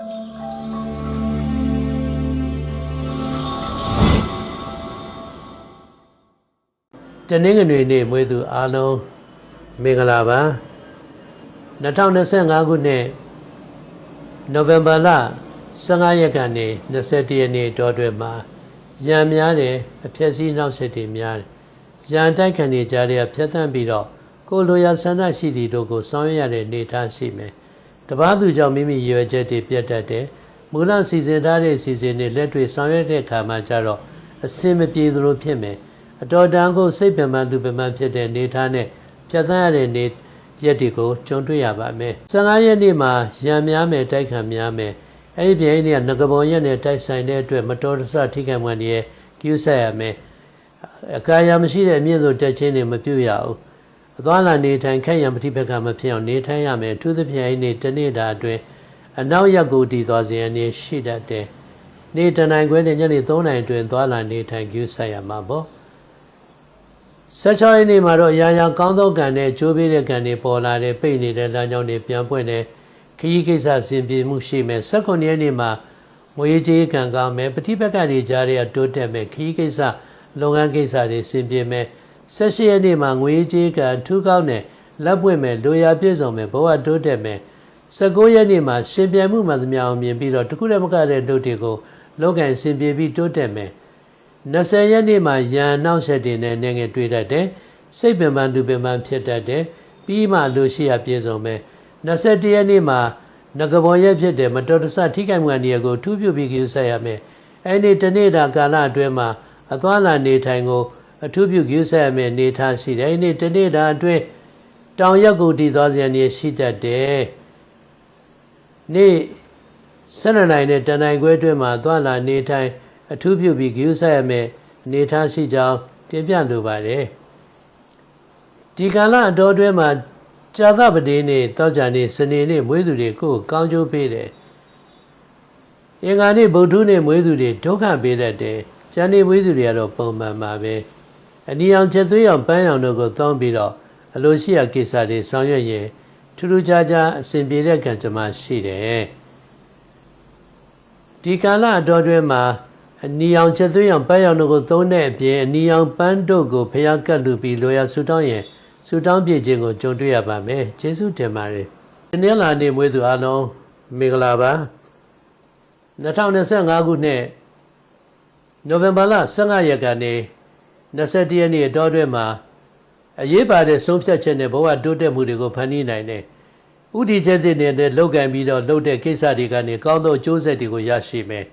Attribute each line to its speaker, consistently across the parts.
Speaker 1: တနင်္ဂနွေနေ့မွေးသူအားလုံးမင်္ဂလာပါ2025ခုနှစ်နိုဝင်ဘာလ15ရက်ကနေ21ရက်နေ့တောတွင်မှာရံများတယ်အဖြစ်စည်းနောက်ဆက်တွေများတယ်ရံတိုက်ခံနေကြတဲ့ဖြတ်သန်းပြီးတော့ကိုလိုရာဆန္ဒရှိသည့်တို့ကိုဆောင်ရွက်ရတဲ့နေသားရှိမယ် တပားသူကြောင့်မိမိရွယ်ချက်တွေပြတ်တတ်တယ်မူလစီစဉ်ထားတဲ့စီစဉ်တွေလက်တွေ့ဆောင်ရွက်တဲ့အခါမှာကျတော့အစင်မပြေသလိုဖြစ်မယ်အတော်တန်ကိုစိတ်ပင်ပန်းသူပင်ပန်းဖြစ်တဲ့နေသားနဲ့ဖြတ်သန်းရတဲ့နေရက်တွေကိုကြုံတွေ့ရပါမယ်။15ရက်နေ့မှာရံများမယ်တိုက်ခံများမယ်။အဲ့ဒီပြိုင်နေ့ကငကပုံရက်နဲ့တိုက်ဆိုင်တဲ့အတွက်မတော်တဆထိခိုက်မှန်ရဲ့ကျူးဆက်ရမယ်။အကာအရမရှိတဲ့အမြင့်ဆုံးတက်ချင်းတွေမပြုတ်ရဘူး။ အသွားလာနေထိုင်ခက်ရံပฏิပက္ခမဖြစ်အောင်နေထိုင်ရမယ်။အထူးသဖြင့်အဲ့ဒီနေ့တစ်နေ့တာအတွင်းအနောက်ရက်ကိုတည်သွားစေရနေရှိတတ်တယ်။နေ့တနိုင်ခွဲနဲ့ညနေ3နိုင်အတွင်းသွားလာနေထိုင်ကျူးဆက်ရမှာပေါ့။16ရက်နေ့မှာတော့ရာရာကောင်းသောကံနဲ့ကြိုးပေးတဲ့ကံတွေပေါ်လာတဲ့ပိတ်နေတဲ့လမ်းကြောင်းတွေပြန်ပွင့်တဲ့ခရီးကိစ္စဆင်ပြေမှုရှိမယ်19ရက်နေ့မှာငွေကြေးကံကောင်းမယ်ပฏิပက္ခတွေကြားရတိုးတက်မယ်ခရီးကိစ္စလုပ်ငန်းကိစ္စတွေဆင်ပြေမယ် 18ရက်နေ့မှာငွေကြေးကံထူးကောင်းတဲ့လက်ပွင့်မယ်လိုရာပြည့်စုံမယ်ဘဝတိုးတက်မယ်19ရက်နေ့မှာရှင်ပြန်မှုမှန်သမျှအောင်မြင်ပြီးတော့တခုလည်းမကတဲ့တို့တွေကိုလောကန်ဆင်ပြေပြီးတိုးတက်မယ်20ရက်နေ့မှာရန်နောက်ဆက်တင်တဲ့နေငယ်တွေ့တတ်တယ်စိတ်ပင်ပန်းသူပင်ပန်းဖြစ်တတ်တယ်ပြီးမှလူရှိရပြေဆုံးပဲ21ရက်နေ့မှာငကဘောရက်ဖြစ်တယ်မတော်တဆထိခိုက်မှုအနေကိုထူးပြုပြီးကြိုးဆက်ရမယ်အဲ့ဒီတနေ့တာကာလအတွင်းမှာအသွားလာနေထိုင်ကို အထူးပြုကြိုးဆက်ရမယ်နေထားရှိတယ်အဲ့ဒီတနေ့တာအတွင်းတောင်ရက်ကိုတည်သွားစေရနေရှိတတ်တယ်နေ့12နိုင်နဲ့တနိုင်ခွဲအတွင်းမှာသွားလာနေထိုင်အထူးပြုပြီးဂရုစိုက်ရမယ်အနေထားရှိကြောင်းတင်ပြလိုပါတယ်ဒီကာလအတော်အတွင်းမှာကြာသပတေးနေ့တောကြနေ့စနေနေ့မွေးသူတွေကိုကောင်းကျိုးပေးတယ်အင်္ဂါနေ့ဗုဒ္ဓနေ့မွေးသူတွေဒုက္ခပေးတတ်တယ်ကျန်နေ့မွေးသူတွေကတော့ပုံမှန်ပါပဲ အနီအောင်ချက်သွေးအောင်ပန်းအောင်တို့ကိုတောင်းပြီးတော့အလိုရှိရာကိစ္စတွေဆောင်ရွက်ရင်ထူးထူးခြားခြားအစဉ်ပြေတဲ့ကံကြမ္မရှိတယ်ဒီကာလအတော်အတွင်းမှာအနီအောင်ချက်သွေးအောင်ပန်းရောင်တို့ကိုသုံးတဲ့အပြင်အနီအောင်ပန်းတို့ကိုဖျားကတ်လူပြီးလိုရာဆူတောင်းရင်ဆူတောင်းပြည့်ခြင်းကိုကြုံတွေ့ရပါမယ်ကျေးဇူးတင်ပါတယ်ဒီနေ့လာနေမွေးသူအားလုံးမင်္ဂလာပါ2025ခုနှစ်နိုဝင်ဘာလ15ရက်ကနေ 21ရက်နေ့အတော်အတွင်းမှာအရေးပါတဲ့ဆုံးဖြတ်ချက်နဲ့ဘဝတိုးတက်မှုတွေကိုဖန်တီးနိုင်တယ်ဥတီချက်တွေနဲ့လောက်ကန်ပြီးတော့လုပ်တဲ့ကိစ္စတွေကနေကောင်းသောအကျိုးဆက်တွေကိုရရှိမယ်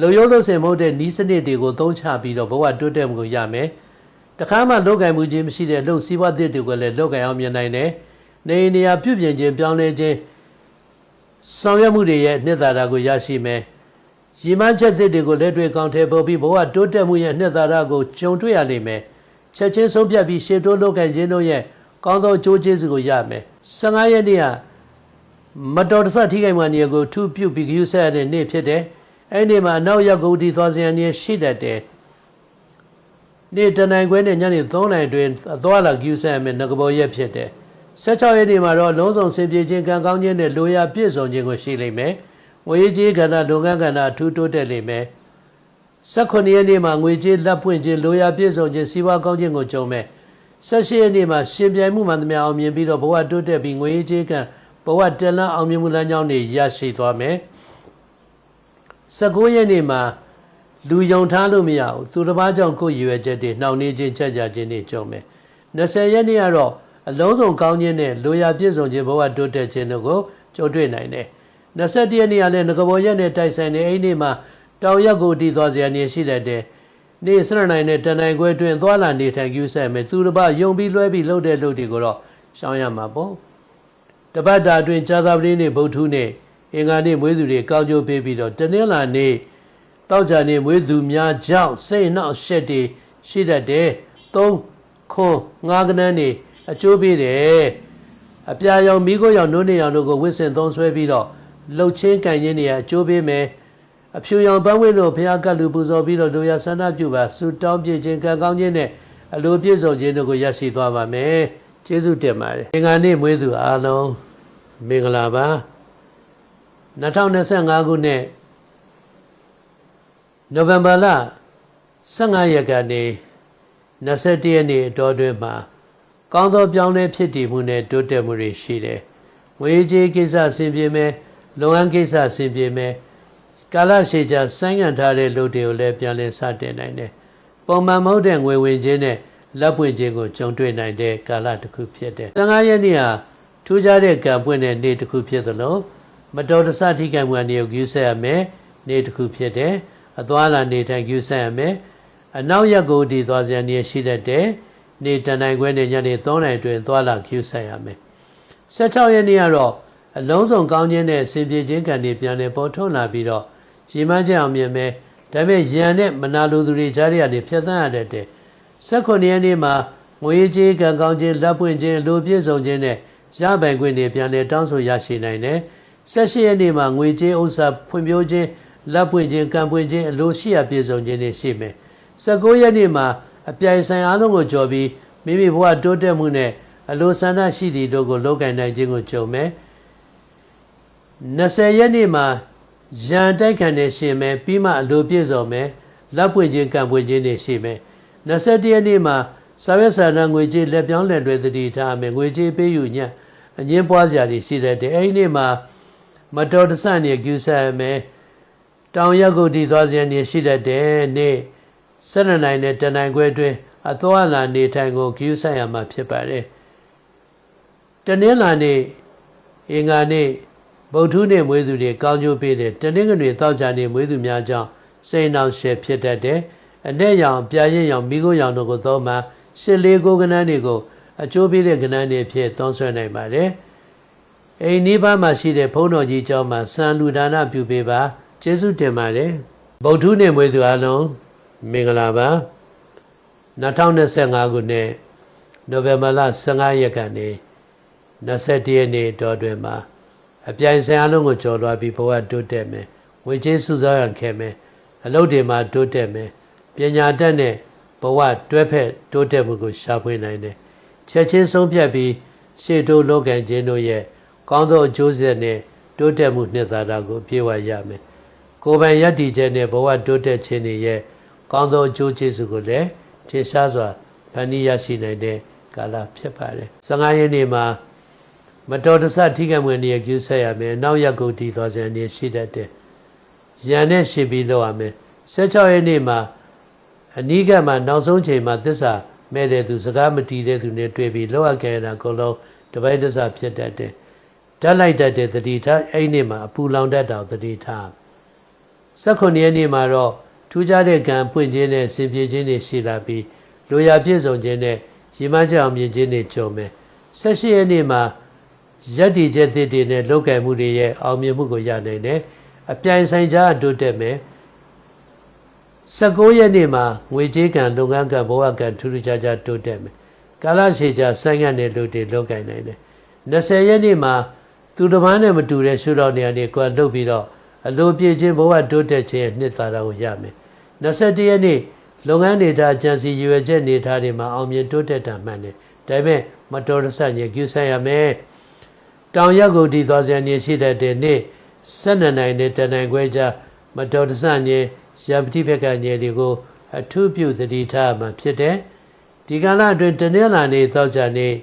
Speaker 1: လူရုံးလို့စင်မဟုတ်တဲ့နီးစနစ်တွေကိုသုံးချပြီးတော့ဘဝတိုးတက်မှုကိုရမယ်။တခါမှလောက်ကင်မှုချင်းမရှိတဲ့လှုပ်စီးပွားသစ်တွေကိုလည်းလောက်ကင်အောင်မြင်နိုင်တယ်။နေနေရာပြုပြင်ခြင်းပြောင်းလဲခြင်းဆောင်ရွက်မှုတွေရဲ့နှစ်သာရကိုရရှိမယ်။ ရည်မှန်းချက်သစ်တွေကိုလက်တွေ့ကောင်းထည်ပေါ်ပြီးဘဝတိုးတက်မှုရဲ့နှစ်သာရကိုကြုံတွေ့ရလိမ့်မယ်။ချက်ချင်းဆုံးဖြတ်ပြီးရှေ့တိုးလောက်ကင်ခြင်းတို့ရဲ့ကောင်းသောအကျိုးကျေးဇူးကိုရမယ်။15ရက်နေ့ကမတော်တဆထိခိုက်မှနေကိုထူးပြုပြီးဂရုဆက်ရတဲ့နေ့ဖြစ်တယ်။အဲ့ဒီမှာအနောက်ရောက်ကုန်ဒီသွားစရန်နေရှိတတ်တယ်နေ့တနိုင်ခွဲနဲ့ညနေ3နိုင်အတွင်းအသွားလာကျူးဆဲမယ်ငကဘောရက်ဖြစ်တယ်16ရက်နေ့မှာတော့လုံးစုံစင်ပြေခြင်းကံကောင်းခြင်းနဲ့လိုရာပြည့်စုံခြင်းကိုရှိလိမ့်မယ် ငွေကြေးကဏ္ဍလုပ်ငန်းကဏ္ဍအထူးတိုးတက်လိမ့်မယ်18ရက်နေ့မှာငွေကြေးလက်ပွင့်ခြင်းလိုရာပြည့်စုံခြင်းစီးပွားကောင်းခြင်းကိုကြုံမယ်18ရက်နေ့မှာရှင်ပြိုင်မှုမှန်သမျှအောင်မြင်ပြီးတော့ဘဝတိုးတက်ပြီးငွေကြေးကံဘဝတက်လန်းအောင်မြင်မှုလမ်းကြောင်းတွေရရှိသွားမယ်19ရက်နေ့မှာလူယုံထားလို့မရဘူးသူတစ်ပါးကြောင့်ကိုယ်ရည်ရွယ်ချက်တွေနှောင့်နှေးခြင်းချက်ကြခြင်းတွေကြုံမယ်20ရက်နေ့ကတော့အလုံးစုံကောင်းခြင်းနဲ့လိုရာပြည့်စုံခြင်းဘဝတိုးတက်ခြင်းတို့ကိုကြုံတွေ့နိုင်တယ် 21ရက်နေ့ကလည်းငကဘောရက်နဲ့တိုက်ဆိုင်နေအဲ့ဒီနေ့မှာတောင်ရက်ကိုတည်သွားစရာနေရှိတဲ့တဲ့နေ့စရနိုင်နဲ့တန်နိုင်ခွဲအတွင်းသွားလာနေထိုင်ကျူးဆက်မယ်သူတစ်ပါးယုံပြီးလွှဲပြီးလှုပ်တဲ့လှုပ်တွေကိုတော့ရှောင်ရမှာပေါ့တပတ်တာအတွင်းဇာသာပတိနေ့ဗုဒ္ဓဟူးနေ့အင်္ဂါနေ့မွေးသူတွေကောင်းကျိုးပေးပြီးတော့တနင်္လာနေ့တောက်ကြနေမွေးသူများကြောင့်စိတ်နှောက်ရှက်တွေရှိတတ်တယ်။သုံးခွန်ငါးကနန်းနေအကျိုးပေးတယ်။အပြာရောင်မိခိုးရောင်နှုတ်နေရောင်တို့ကိုဝစ်စင်သုံးဆွဲပြီးတော့ လှုပ်ချင်းကန်ရင်တွေအကျိုးပေးမယ်။အဖြူရောင်ပန်းဝင်းတို့ဘုရားကလူပူဇော်ပြီးတော့လူရဆန္ဒပြုပါဆုတောင်းပြည့်ခြင်းကံကောင်းခြင်းနဲ့အလိုပြည့်စုံခြင်းတို့ကိုရရှိသွားပါမယ်။ကျေးဇူးတင်ပါတယ်။သင်္ကန်းနေ့မွေးသူအားလုံးမင်္ဂလာပါ။2025ခုနှစ်နိုဝင်ဘာလ15ရက်ကနေ21ရက်နေ့အတော်တွင်မှာကောင်းသောပြောင်းလဲဖြစ်တည်မှုနဲ့တိုးတက်မှုတွေရှိတယ်။ငွေကြေးကိစ္စအဆင်ပြေမယ်၊ လုပ်ငန်းကိစ္စအဆင်ပြေမယ်။ကာလရှည်ကြာဆိုင်းငံ့ထားတဲ့လူတွေကိုလည်းပြန်လည်စတင်နိုင်တယ်။ပုံမှန်မဟုတ်တဲ့ငွေဝင်ခြင်းနဲ့လက်ပွင့်ခြင်းကိုကြုံတွေ့နိုင်တဲ့ကာလတစ်ခုဖြစ်တယ်။15ရက်နေ့ဟာထူးခြားတဲ့ကံပွင့်တဲ့နေ့တစ်ခုဖြစ်သလိုမတော်တဆထိခိုက်မှုအနေကိုယူဆရမယ်နေ့တစ်ခုဖြစ်တယ်။အသွားလာနေထိုင်ယူဆရမယ်။အနောက်ရက်ကိုဒီသွားစရာနေရှိတတ်တဲ့နေ့တန်တိုင်းခွဲနဲ့ညနေ3နာရီအတွင်းသွားလာယူဆရမယ်။16ရက်နေ့ကတော့ အလုံးစုံကောင်းခြင်းနဲ့စင်ပြေခြင်းကံတွေပြန်လည်ပေါ်ထုတ်လာပြီးတော့ရေမန်းချက်အောင်မြင်မယ်။ဒါပေမဲ့ရန်နဲ့မနာလိုသူတွေကြားရတဲ့ဖြတ်သန်းရတဲ့တဲ့16ရက်နေ့မှာငွေကြေးကံကောင်းခြင်းလက်ပွင့်ခြင်းလူပြည့်စုံခြင်းနဲ့ရပိုင်ခွင့်တွေပြန်လည်တောင်းဆိုရရှိနိုင်တယ်။18ရက်နေ့မှာငွေကြေးဥစ္စာဖွံ့ဖြိုးခြင်းလက်ပွင့်ခြင်းကံပွင့်ခြင်းအလိုရှိရပြည့်စုံခြင်းတွေရှိမယ်။19ရက်နေ့မှာအပြိုင်ဆိုင်အားလုံးကိုကြော်ပြီးမိမိဘဝတိုးတက်မှုနဲ့အလိုဆန္ဒရှိသည့်တို့ကိုလောက်ကင်နိုင်ခြင်းကိုကြုံမယ် 20ရက်နေ့မှာရန်တိုက်ခံနေရှင်မယ်ပြီးမှအလိုပြည့်စုံမယ်လက်ပွင့်ခြင်းကံပွင့်ခြင်းတွေရှိမယ်21ရက်နေ့မှာစာရွက်စာတမ်းငွေကြေးလက်ပြောင်းလက်တွေတတိထားမယ်ငွေကြေးပေးယူညံ့အငင်းပွားစရာတွေရှိတဲ့တဲ့အဲဒီနေ့မှာမတော်တဆနေကျူဆာမယ်တောင်ရက်ကိုတည်သွားစရာနေရှိတဲ့တဲ့နေ့၁၂နိုင်နဲ့တနိုင်ခွဲအတွင်းအသွားလာနေထိုင်ကိုဂယူဆိုင်ရမှာဖြစ်ပါတယ်တနင်္လာနေ့အင်္ဂါနေ့ ဗုဒ္ဓနေ့မွေးသူတွေကောင်းကျိုးပေးတယ်တနင်္ဂနွေတောက်ကြနေ့မွေးသူများကြောင့်စိတ်နှောင့်ယှက်ဖြစ်တတ်တယ်အ내ရောင်ပြာရင်ရောင်မိခိုးရောင်တို့ကိုသုံးမှရှစ်လေးကိုကနန်းတွေကိုအကျိုးပေးတဲ့ကနန်းတွေဖြစ်သုံးဆွဲနိုင်ပါတယ်အိမ်နီးပါးမှာရှိတဲ့ဘုန်းတော်ကြီးကျောင်းမှာစံလူဒါနပြုပေးပါကျေးဇူးတင်ပါတယ်ဗုဒ္ဓနေ့မွေးသူအလုံးမင်္ဂလာပါ2025ခုနှစ်နိုဝင်ဘာလ15ရက်ကနေ21ရက်နေ့တော်တွင်မှာ အပြိုင်ဆိုင်အလုံးကိုကျော်လွှားပြီးဘဝတိုးတက်မယ်ဝေကျေးစုဆောင်းရန်ခဲမယ်အလုပ်တွေမှာတိုးတက်မယ်ပညာတတ်တဲ့ဘဝတွဲဖက်တိုးတက်မှုကိုရှာဖွေနိုင်တယ်ချက်ချင်းဆုံးဖြတ်ပြီးရှေ့တိုးလောကန်ခြင်းတို့ရဲ့ကောင်းသောအကျိုးဆက်နဲ့တိုးတက်မှုနှစ်သာရကိုပြေဝရမယ်ကိုယ်ပိုင်ယက်တည်ခြင်းနဲ့ဘဝတိုးတက်ခြင်းတွေရဲ့ကောင်းသောအကျိုးကျေးဇူးကိုလည်းထင်ရှားစွာဖန်တီးရရှိနိုင်တဲ့ကာလဖြစ်ပါတယ်15ရက်နေ့မှာ မတော်တဆထိခိုက်မှုနေကျူးဆက်ရမယ်နောက်ရက်ကိုတည်သွားစံနေရှိတတ်တယ်ရန်နဲ့ရှိပြီးလောက်ရမယ်16ရက်နေ့မှာအနိကမှာနောက်ဆုံးချိန်မှာသစ္စာမဲ့တဲ့သူစကားမတီးတဲ့သူနဲ့တွေ့ပြီးလောက်ရခဲ့တာအကုန်လုံးတပိုက်တစ္စာဖြစ်တတ်တယ်ဓာတ်လိုက်တတ်တဲ့တတိထားအဲ့ဒီနေ့မှာအပူလောင်တတ်တာတတိထား16ရက်နေ့မှာတော့ထူးခြားတဲ့ကံပွင့်ခြင်းနဲ့စင်ပြေခြင်းတွေရှိလာပြီးလိုရာပြည့်စုံခြင်းနဲ့ရည်မှန်းချက်အောင်မြင်ခြင်းတွေကြုံမယ်16ရက်နေ့မှာ ရက်တည်ချက်သစ်တွေနဲ့လောက်ကင်မှုတွေရဲ့အောင်မြင်မှုကိုရနိုင်တယ်အပြိုင်ဆိုင်ကြားတိုးတက်မယ်19ရက်နေ့မှာငွေကြေးကံလုပ်ငန်းကံဘဝကံထူးထူးခြားခြားတိုးတက်မယ်ကာလရှည်ကြာဆိုင်းငံ့တဲ့လူတွေလောက်ကင်နိုင်တယ်20ရက်နေ့မှာသူတစ်ပါးနဲ့မတူတဲ့ရှုတော်နေရာတွေကိုလှုပ်ပြီးတော့အလိုပြည့်ခြင်းဘဝတိုးတက်ခြင်းနှစ်သာရကိုရမယ်21ရက်နေ့လုပ်ငန်းဒေတာအကြံစီရွယ်ချက်နေထားတွေမှာအောင်မြင်တိုးတက်တာမှန်တယ်ဒါပေမဲ့မတော်တဆညကျူဆိုင်ရမယ် တောင်ရက်ကိုဒီသွားစရာနေရှိတဲ့တဲ့နေ့12နိုင်နဲ့တနိုင်ခွဲကြားမတော်တဆညရပတိဘက်ကညတွေကို အထုပြုသတိထားမှာဖြစ်တယ်ဒီကာလအတွင်းတနင်္လာနေ့သောကြာနေ့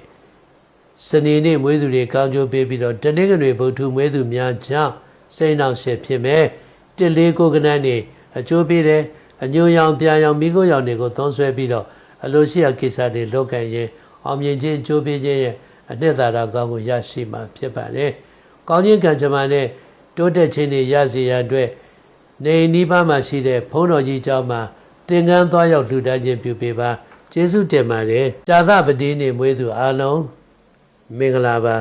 Speaker 1: စနေနေ့မွေးသူတွေကောင်းကျိုးပေးပြီးတော့တနင်္ဂနွေဗုဒ္ဓမွေးသူများကြောင့်စိတ်နှောင့်ယှက်ဖြစ်မယ်တစ်လေးကိုကနန်းနေအကျိုးပေးတယ်အညိုရောင်ပြန်ရောင်မိခိုးရောင်တွေကိုသုံးဆွဲပြီးတော့အလိုရှိရာကိစ္စတွေလုပ်ကိုင်ရင်အောင်မြင်ခြင်းကြိုးပေးခြင်းရဲ့ အနှစ်သာရကောင်းကိုရရှိမှာဖြစ်ပါတယ်။ကောင်းခြင်းကံကြမ္မာနဲ့တိုးတက်ခြင်းတွေရစေရန်အတွက်နေနီးပါးမှာရှိတဲ့ဘုန်းတော်ကြီးเจ้าမှာသင်္ကန်းသွားရောက်လှူဒန်းခြင်းပြုပေးပါကျေးဇူးတင်ပါတယ်။တာသပတိနေမွေးသူအားလုံးမင်္ဂလာပါ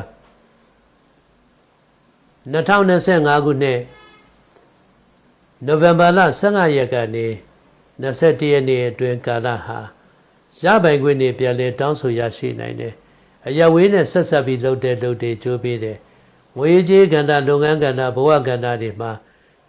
Speaker 1: 2025ခုနှစ်နိုဝင်ဘာလ15ရက်ကနေ21ရက်နေ့အတွင်းကာလဟာရပိုင်ခွင့်နေပြန်လဲတောင်းဆိုရရှိနိုင်တယ်။ အရဝေးနဲ့ဆက်ဆက်ပြီးလှုပ်တဲ့လှုပ်တဲ့ကြိုးပေးတယ်။ငွေကြေးကဏ္ဍလုပ်ငန်းကဏ္ဍဘဝကဏ္ဍတွေမှာ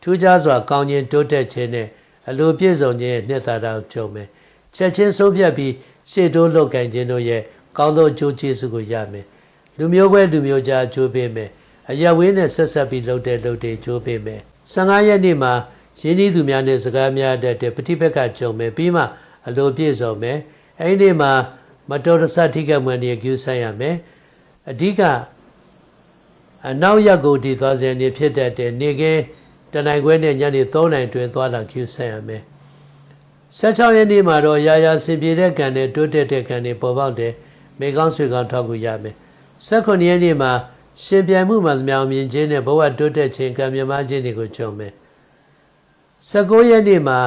Speaker 1: ထူးခြားစွာကောင်းခြင်းတိုးတက်ခြင်းနဲ့အလိုပြည့်စုံခြင်းရဲ့နှစ်သာရကိုကြုံမယ်။ချက်ချင်းဆုံးဖြတ်ပြီးရှေ့တိုးလုပ်ကင်ခြင်းတို့ရဲ့ကောင်းသောအကျိုးကျေးဇူးကိုရမယ်။လူမျိုးပွဲလူမျိုးကြားအကျိုးပေးမယ်။အရက်ဝင်းနဲ့ဆက်ဆက်ပြီးလှုပ်တဲ့လှုပ်တဲ့ကြိုးပေးမယ်15ရက်နေ့မှာရင်းနှီးသူများနဲ့စကားများတတ်တဲ့ပฏิပက္ခကြုံမယ်ပြီးမှအလိုပြည့်စုံမယ်အဲ့ဒီနေ့မှာ မတော်တဆထိကမှန်နေကျူးဆိုင်ရမယ်အဓိကအနောက်ရက်ကိုတည်သွားစေနေဖြစ်တတ်တဲ့နေကင်းတနိုင်ခွဲနဲ့ညနေ3နိုင်တွင်သွားလာကျူးဆိုင်ရမယ်16ရက်နေ့မှာတော့ရာရာစင်ပြေတဲ့ကံနဲ့တိုးတက်တဲ့ကံတွေပေါ်ပေါက်တယ်မေကောင်းဆွေကောင်းထောက်ကူရမယ်18ရက်နေ့မှာရှင်ပြိုင်မှုမှသမျှအောင်မြင်ခြင်းနဲ့ဘဝတိုးတက်ခြင်းကံမြမခြင်းတွေကိုကြုံမယ်19ရက်နေ့မှာ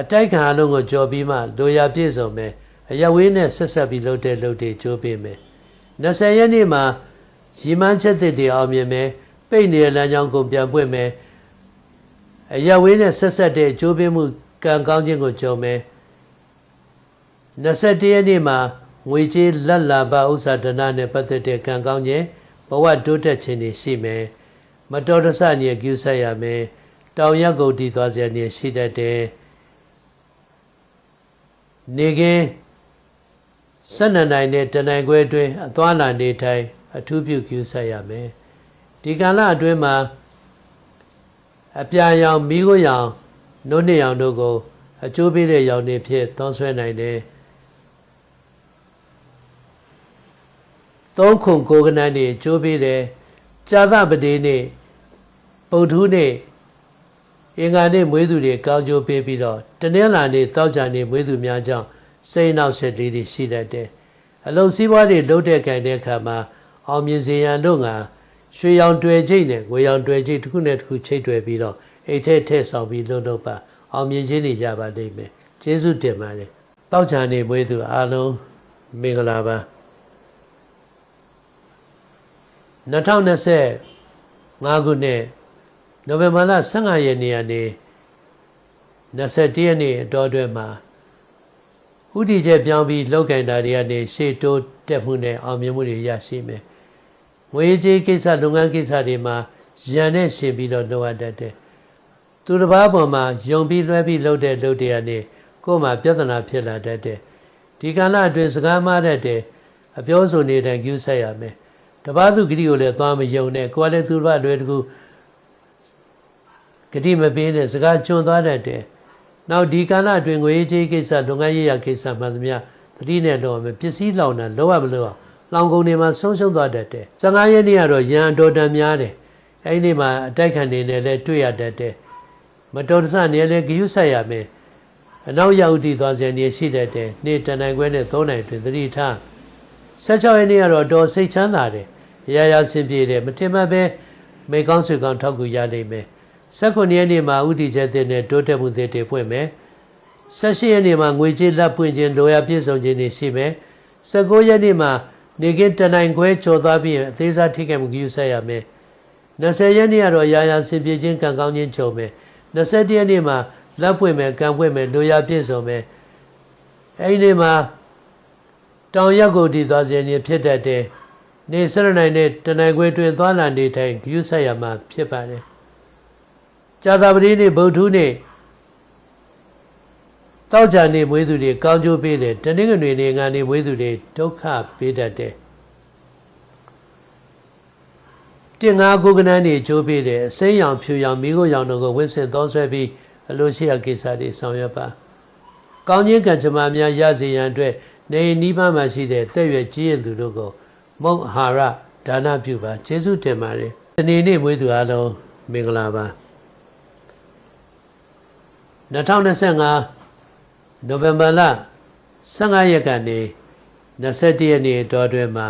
Speaker 1: အတိုက်ခံအလုံးကိုကြော်ပြီးမှလိုရာပြည့်စုံမယ် အရဝေးနဲ့ဆက်ဆက်ပြီးလှုပ်တဲ့လှုပ်တွေကြိုးပေးမယ်20ရက်နေ့မှာရီမန်းချက်သစ်တွေအောင်မြင်မယ်ပိတ်နေတဲ့လမ်းကြောင်းကိုပြန်ပွင့်မယ်အရဝေးနဲ့ဆက်ဆက်တဲ့အကျိုးပေးမှုကံကောင်းခြင်းကိုကြုံမယ်21ရက်နေ့မှာငွေကြေးလက်လာပဥစ္စာဒနာနဲ့ပတ်သက်တဲ့ကံကောင်းခြင်းဘဝတိုးတက်ခြင်းတွေရှိမယ်မတော်တဆညက်ကျူးဆက်ရမယ်တောင်ရက်ကုန်တည်သွားစေနေရှိတတ်တယ်နေကင်း 12နိုင်နဲ့တနိုင်ခွဲအတွင်းအသွားလာနေထိုင်အထူးပြုကျူးဆက်ရမယ်ဒီကာလအတွင်းမှာအပြာရောင်မိခိုးရောင်နှုတ်နှစ်ရောင်တို့ကို အကျိုးပေးတဲ့ရောင်တွေဖြစ်သွန်းဆွဲနိုင်တယ်သုံးခုကိုကနန်းနေကျိုးပေးတယ်ကြာသပတိနေ့ပုထုနေ့အင်္ဂါနေ့မွေးသူတွေကောင်းကျိုးပေးပြီးတော့တနင်္လာနေ့တောက်ကြနေ့မွေးသူများကြောင့် စိတ်နောက်ဆက်လေးတွေရှိတတ်တယ်အလုံးစည်းပွားတွေလုံးတဲ့ကြိုင်တဲ့အခါမှာအောင်မြင်စေရန်တို့ကရွှေရောင်တွေ့ချိတ်နဲ့ငွေရောင်တွေ့ချိတ်တစ်ခုနဲ့တစ်ခုချိတ်တွေ့ပြီးတော့အိတ်ထဲထည့်ဆောင်ပြီးလှုပ်တော့ပါအောင်မြင်ခြင်းတွေရပါလိမ့်မယ်ကျေးဇူးတင်ပါတယ်တောက်ချာနေမွေးသူအားလုံးမင်္ဂလာပါ2025ခုနှစ်နိုဝင်ဘာလ15ရက်နေ့ကနေ21ရက်နေ့အတော်အတွင်းမှာ ဥတီချက်ပြောင်းပြီးလောက်ကင်တာတွေကနေရှေ့တိုးတက်မှုနဲ့အောင်မြင်မှုတွေရရှိမယ်။ငွေကြေးကိစ္စလုပ်ငန်းကိစ္စတွေမှာရန်နဲ့ရှင်ပြီးတော့လုပ်ရတတ်တယ်။သူတစ်ပါးပေါ်မှာယုံပြီးလွှဲပြီးလုပ်တဲ့လုပ်တွေကနေကိုယ်မှာပြဿနာဖြစ်လာတတ်တယ်။ဒီကာလအတွင်းစကားမှားတတ်တယ်။အပြောဆိုနေတဲ့ကျူးဆက်ရမယ်။တပားသူဂတိကိုလည်းသွားမယုံနဲ့ကိုယ်လည်းသူတစ်ပါးလွယ်တကူဂတိမပေးနဲ့စကားကျွန်းသွားတတ်တယ်။ နောက်ဒီကာလအတွင်းငွေကြေးကိစ္စလုပ်ငန်းရေးရာကိစ္စမှန်သမျှသတိနဲ့တော့မယ်ပစ္စည်းလောင်တာလောရမလို့လောင်ကုန်တွေမှာဆုံးရှုံးသွားတတ်တယ်။15ရက်နေ့ကတော့ရန်တော်တန်များတယ်။အဲဒီနေ့မှာအတိုက်ခံနေနဲ့လည်းတွေ့ရတတ်တယ်။မတော်တဆနေလည်းဂယုဆက်ရမယ်။အနောက်ရောက်တည်သွားစေနေရှိတတ်တယ်။နေ့တန်နိုင်ခွဲနဲ့3နိုင်တွင်သတိထား16ရက်နေ့ကတော့တော်စိတ်ချမ်းသာတယ်။ရာရာဆင်ပြေတယ်မထင်မှတ်ပဲမေကောင်းဆွေကောင်းထောက်ကူရလိမ့်မယ်။ 19ရက်နေ့မှာဥတီချက်တဲ့နဲ့တိုးတက်မှုတွေတွေဖွင့်မယ်18ရက်နေ့မှာငွေကြေးလက်ပွင့်ခြင်းလိုရာပြည့်စုံခြင်းတွေရှိမယ်19ရက်နေ့မှာနေကင်းတနိုင်ခွဲကျော်သွားပြီးအသေးစားထိခိုက်မှုယူဆက်ရမယ်20ရက်နေ့ကတော့ရာရာဆင်ပြေခြင်းကံကောင်းခြင်းချုပ်မယ်21ရက်နေ့မှာလက်ပွင့်မယ်ကံပွင့်မယ်လိုရာပြည့်စုံမယ်အဲဒီနေ့မှာတောင်ရက်ကိုတည်သွားခြင်းဖြစ်တတ်တယ်နေစရနိုင်နဲ့တနိုင်ခွဲတွင်သွားလာနေထိုင်ယူဆက်ရမှာဖြစ်ပါတယ် ကြာသပတေးနေ့ဗုဒ္ဓနေ့တောက်ကြနေ့မွေးသူတွေကောင်းကျိုးပေးတယ်တနင်္ဂနွေနေ့ငါနေ့မွေးသူတွေဒုက္ခပေးတတ်တယ်တင်ငါကိုကနန်းနေကျိုးပေးတယ်အစိမ်းရောင်ဖြူရောင်မိခိုးရောင်တို့ကိုဝင့်ဆင်သောဆွဲပြီးအလိုရှိရာကိစ္စတွေဆောင်ရွက်ပါကောင်းခြင်းကံကြမ္မာများရစေရန်အတွက်နေနီးပါးမှရှိတဲ့သက်ရွယ်ကြီးရင်သူတို့ကိုမုတ်အာဟာရဒါနပြုပါကျေးဇူးတင်ပါတယ်ဒီနေ့နေ့မွေးသူအားလုံးမင်္ဂလာပါ 2025နိုဝင်ဘာလ15ရက်ကနေ21ရက်နေ့တောအတွင်းမှာ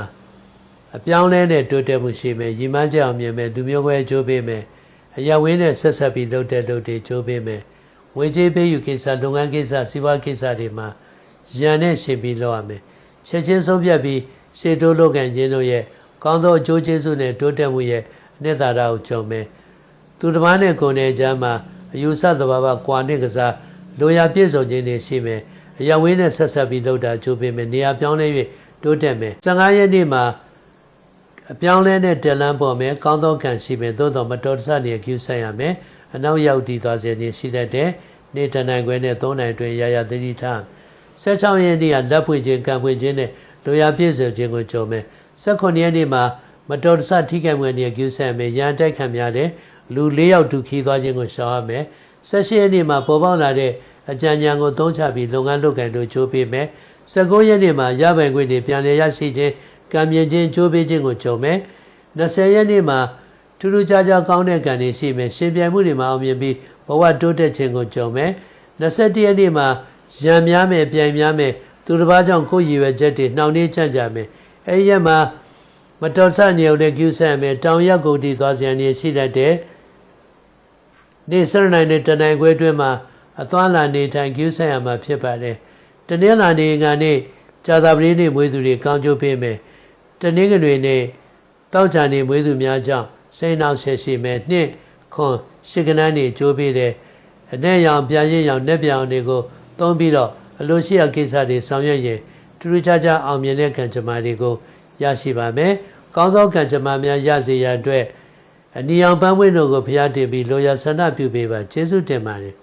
Speaker 1: အပြောင်းလဲနဲ့တိုးတက်မှုရှိမယ်ရီမန်းကြအောင်မြင်မယ်လူမျိုးပွဲကြိုးပေးမယ်အရဝင်းနဲ့ဆက်ဆက်ပြီးလုပ်တဲ့လုပ်တွေကြိုးပေးမယ်ငွေကြေးပေးယူကိစ္စလုပ်ငန်းကိစ္စစီးပွားကိစ္စတွေမှာရန်နဲ့ရှင်ပြီးလုပ်ရမယ်ချက်ချင်းဆုံးဖြတ်ပြီးရှေ့တိုးလုပ်ကန်ခြင်းတို့ရဲ့ကောင်းသောအကျိုးကျေးဇူးနဲ့တိုးတက်မှုရဲ့အနှစ်သာရကိုကြုံမယ်သူတစ်ပါးနဲ့ကိုယ်နဲ့ကြားမှာ အယူဆသဘာဝကွာနဲ့ကစားလိုရာပြည့်စုံခြင်းတွေရှိမယ်အရဝင်းနဲ့ဆက်ဆက်ပြီးလှုပ်တာကြိုးပေးမယ်နေရာပြောင်းလဲ၍တိုးတက်မယ်15ရက်နေ့မှာအပြောင်းလဲနဲ့တက်လန်းပေါ်မယ်ကောင်းသောကံရှိမယ်သို့တော်မတော်တဆနေကျူးဆိုင်ရမယ်အနောက်ရောက်တည်သွားစေနေရှိတတ်တယ်နေတနိုင်ခွဲနဲ့3နိုင်တွင်ရရသတိထား16ရက်နေ့ကလက်ဖွင့်ခြင်းကံဖွင့်ခြင်းနဲ့လိုရာပြည့်စုံခြင်းကိုကြုံမယ်18ရက်နေ့မှာမတော်တဆထိခိုက်မှုအနေနဲ့ကျူးဆက်မယ်ရန်တိုက်ခံများတဲ့ လူ၄ယောက်တူခီးသွားခြင်းကိုရှောင်ရမယ်ဆက်ရှိရက်နေ့မှာပေါ်ပေါက်လာတဲ့အကြံဉာဏ်ကိုသုံးချပြီးလုပ်ငန်းလုပ်ကိုင်လို့ကြိုးပေးမယ်19ရက်နေ့မှာရပိုင်ခွင့်တွေပြန်လည်ရရှိခြင်းကံမြင်ခြင်းကြိုးပေးခြင်းကိုကြုံမယ်20ရက်နေ့မှာထူးထူးခြားခြားကောင်းတဲ့ကံတွေရှိမယ်ရှင်ပြိုင်မှုတွေမှာအောင်မြင်ပြီးဘဝတိုးတက်ခြင်းကိုကြုံမယ်21ရက်နေ့မှာရံများမယ်ပြိုင်များမယ်သူတစ်ပါးကြောင့်ကိုယ်ရည်ရွယ်ချက်တွေနှောင့်နှေးကြံ့ကြမယ်အဲဒီရက်မှာမတော်ဆနေုံနဲ့ကျူးဆန်မယ်တောင်ရက်ကုန်တည်သွားစရန်နေရှိတတ်တဲ့ နေ့စရနိုင်တဲ့တနိုင်ခွဲအတွင်းမှာအသွားလာနေထိုင်ကျူးဆန်ရမှာဖြစ်ပါတယ်တနင်္လာနေ့ကနေ့ကြာသပတေးနေ့မွေးသူတွေကောင်းကျိုးပေးမယ်တနင်္ဂနွေနေ့တောက်ချာနေမွေးသူများကြောင့်စိတ်နှောက်ဆက်ရှိမယ်နှစ်ခွန်ရှစ်ကနန်းနေကြိုးပေးတယ်အ내ရောင်ပြန်ရင်ရောင်နဲ့ပြောင်တွေကိုသုံးပြီးတော့အလိုရှိရာကိစ္စတွေဆောင်ရွက်ရင်ထူးထူးခြားခြားအောင်မြင်တဲ့ကံကြမ္မာတွေကိုရရှိပါမယ်။ကောင်းသောကံကြမ္မာများရစေရန်အတွက် အနီအောင်ပန်းဝိတို့ကိုဖျားတင်ပြီးလိုရာဆန္ဒပြုပေးပါကျေးဇူးတင်ပါတယ်